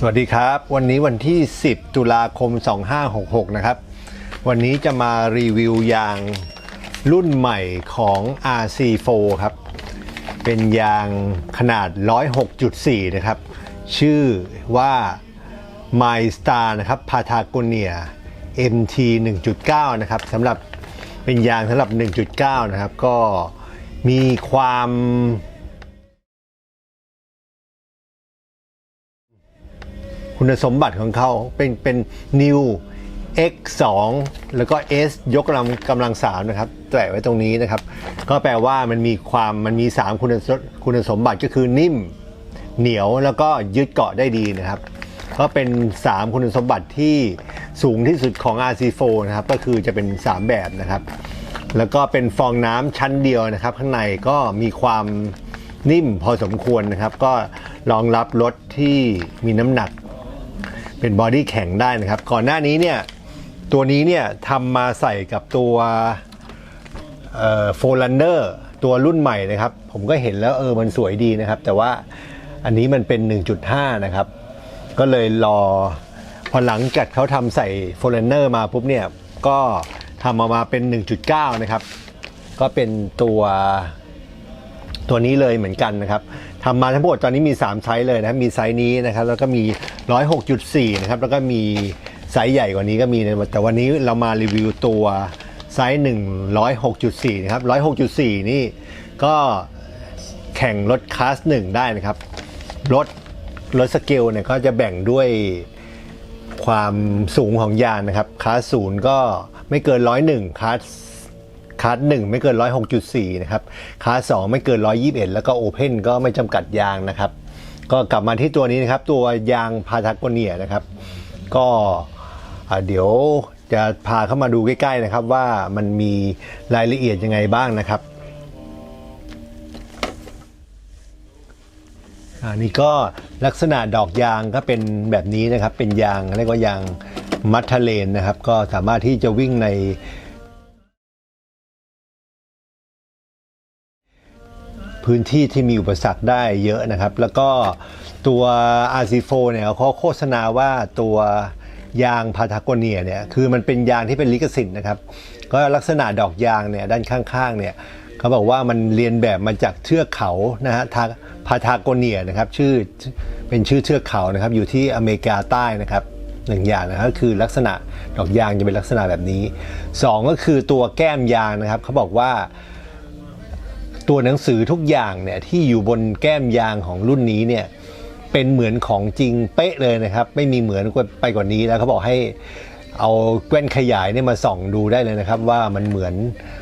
สวัสดีครับ วันนี้วันที่ 10 ตุลาคม 2566 นะครับ วันนี้จะมารีวิวยางรุ่นใหม่ของ RC4 ครับ เป็นยางขนาด 106.4 นะครับ ชื่อว่า My Star นะครับ Patagonia MT 1.9 นะครับสำหรับเป็นยางสำหรับ 1.9 นะครับ ก็มีความ คุณสมบัติของเขาเป็นเป็น new x 2แล้วก็ s ยกกำลังกำลังสามนะครับแตะไว้ตรงนี้นะครับ ก็แปลว่ามันมีความมันมี 3 คุณสคุณสมบัติก็คือนิ่ม เหนียวแล้วก็ยึดเกาะได้ดีนะครับ ก็เป็น 3 คุณสมบัติที่สูงที่สุดของ RC4 นะครับ ก็คือจะเป็น 3 แบบนะครับ แล้วก็เป็นฟองน้ำชั้นเดียวนะครับ ข้างในก็มีความนิ่มพอสมควรนะครับ ก็รองรับรถที่มีน้ำหนัก เป็นบอดี้แข็งได้นะครับ ก่อนหน้านี้เนี่ยตัวนี้เนี่ยทำมาใส่กับตัวโฟลันเดอร์ตัวรุ่นใหม่นะครับ ผมก็เห็นแล้วเออมันสวยดีนะครับ แต่ว่าอันนี้มันเป็น 1.5 นะครับ ก็เลยรอพอหลังจากเขาทำใส่โฟลันเดอร์มาปุ๊บเนี่ยก็ทำออกมาเป็น 1.9 นะครับ ก็เป็นตัวตัวนี้เลยเหมือนกันนะครับ ทำมาทั้งหมดตอนนี้มี 3 ไซส์เลยนะมีไซส์นี้นะครับแล้วก็มี 106.4 นะครับแล้วก็มีไซส์ใหญ่กว่านี้ก็มีนะแต่วันนี้เรามารีวิวตัวไซส์ 106.4 นะครับ 106.4 นี่ก็แข่งรถคลาสหนึ่งได้นะครับ รถรถสเกลเนี่ยก็จะแบ่งด้วยความสูงของยานนะครับ คลาสศูนย์ก็ไม่เกิน 101 คลาส คลาสหนึ่งไม่เกิน 106.4 นะครับคลาสสองไม่เกิน 121 แล้วก็โอเพนก็ไม่จำกัดยางนะครับ ก็กลับมาที่ตัวนี้นะครับ ตัวยางพาทากเนียนะครับ ก็เดี๋ยวจะพาเข้ามาดูใกล้ๆนะครับว่ามันมีรายละเอียดยังไงบ้างนะครับอันนี้ก็ลักษณะดอกยางก็เป็นแบบนี้นะครับ เป็นยางเรียกว่ายางมัทเทเลนนะครับ ก็สามารถที่จะวิ่งใน พื้นที่ที่มีอุปสรรคได้เยอะนะครับ แล้วก็ตัว RC4 เนี่ยเขาโฆษณาว่าตัวยางพาทากเนียเนี่ยคือมันเป็นยางที่เป็นลิขสิทธิ์นะครับก็ลักษณะดอกยางเนี่ยด้านข้างๆเนี่ยเขาบอกว่ามันเรียนแบบมาจากเทือกเขานะฮะทาพาทากเนียนะครับชื่อเป็นชื่อเทือกเขานะครับอยู่ที่อเมริกาใต้นะครับหนึ่งอย่างนะครับคือลักษณะดอกยางจะเป็นลักษณะแบบนี้สองก็คือตัวแก้มยางนะครับเขาบอกว่า ตัวหนังสือทุกอย่างเนี่ยที่อยู่บนแก้มยางของรุ่นนี้เนี่ยเป็นเหมือนของจริงเป๊ะเลยนะครับ ไม่มีเหมือนไปกว่านี้แล้วเขาบอกให้เอาแว่นขยายเนี่ยมาส่องดูได้เลยนะครับ ว่ามันเหมือน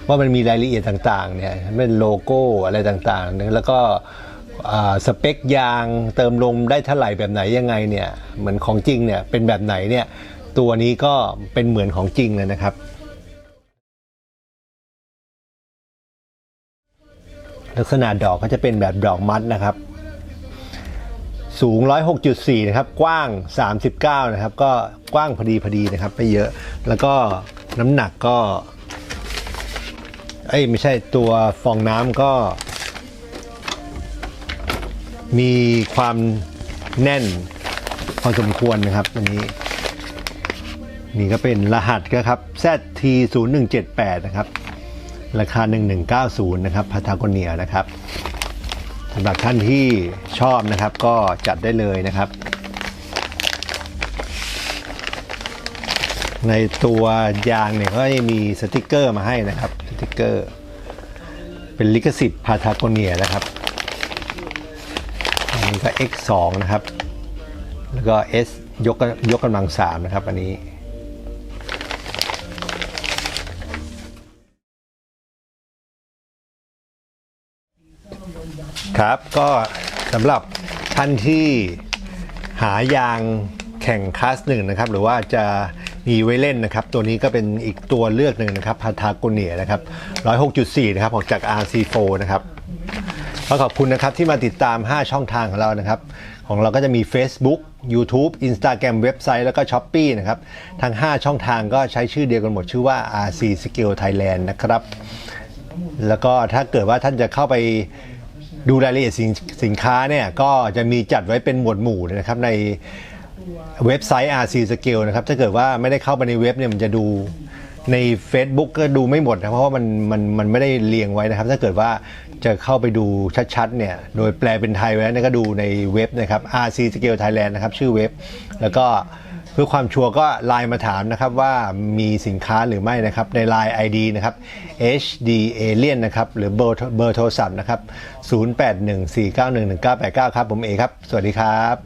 ว่ามันมีรายละเอียดต่างๆเนี่ยเป็นโลโก้อะไรต่างๆ แล้วก็สเปคยางเติมลมได้เท่าไหร่แบบไหนยังไงเนี่ยเหมือนของจริงเนี่ยเป็นแบบไหนเนี่ยตัวนี้ก็เป็นเหมือนของจริงเลยนะครับ ลักษณะดอกก็จะเป็นแบบดอกมัดนะครับ สูง 106.4 นะครับ กว้าง 39 นะครับ ก็กว้างพอดีพอดีนะครับไม่เยอะ แล้วก็น้ำหนักก็ เอ้ยไม่ใช่ตัวฟองน้ำก็ มีความแน่นพอสมควรนะครับอันนี้นี่ก็เป็นรหัสก็ครับ ZT0178 นะครับ ราคา 1190 นะครับพาทากเนียนะครับสำหรับท่านที่ชอบนะครับก็จัดได้เลยนะครับ ในตัวยางเนี่ยก็จะมีสติกเกอร์มาให้นะครับสติกเกอร์ เป็นลิขสิทธิ์พาทากเนียนะครับอันนี้ก็ X2 นะครับ แล้วก็ S ยกยกกำลัง3นะครับอันนี้ ครับก็สำหรับท่านที่หายางแข่งคลาสหนึ่งนะครับ หรือว่าจะมีไว้เล่นนะครับ ตัวนี้ก็เป็นอีกตัวเลือกหนึ่งนะครับพาทาโกเนียนะครับ 106.4 นะครับออกจาก RC4 นะครับก็ขอบคุณนะครับที่มาติดตาม 5 ช่องทางของเรานะครับ ของเราก็จะมี Facebook YouTube Instagram เว็บไซต์แล้วก็ s h อ p e e นะครับ ทั้ง 5 ช่องทางก็ใช้ชื่อเดียวกันหมดชื่อว่า RC Skill Thailand นะครับ แล้วก็ถ้าเกิดว่าท่านจะเข้าไป ดูรายละเอียดสินสินค้าเนี่ยก็จะมีจัดไว้เป็นหมวดหมู่นะครับในเว็บไซต์ RC Scale นะครับถ้าเกิดว่าไม่ได้เข้าไปในเว็บเนี่ยมันจะดูใน Facebook ก็ดูไม่หมดนะเพราะว่ามันมันมันไม่ได้เรียงไว้นะครับ ถ้าเกิดว่าจะเข้าไปดูชัดๆเนี่ยโดยแปลเป็นไทยไว้แล้วก็ดูในเว็บนะครับ RC Scale Thailand นะครับชื่อเว็บ แล้วก็ เพื่อความชัวร์ก็ไลน์มาถามนะครับว่ามีสินค้าหรือไม่นะครับใน Line ID นะครับ HD Alien นะครับหรือเบอร์เบอร์โทรศัพท์นะครับ 0814911989 ครับผมเอครับ สวัสดีครับ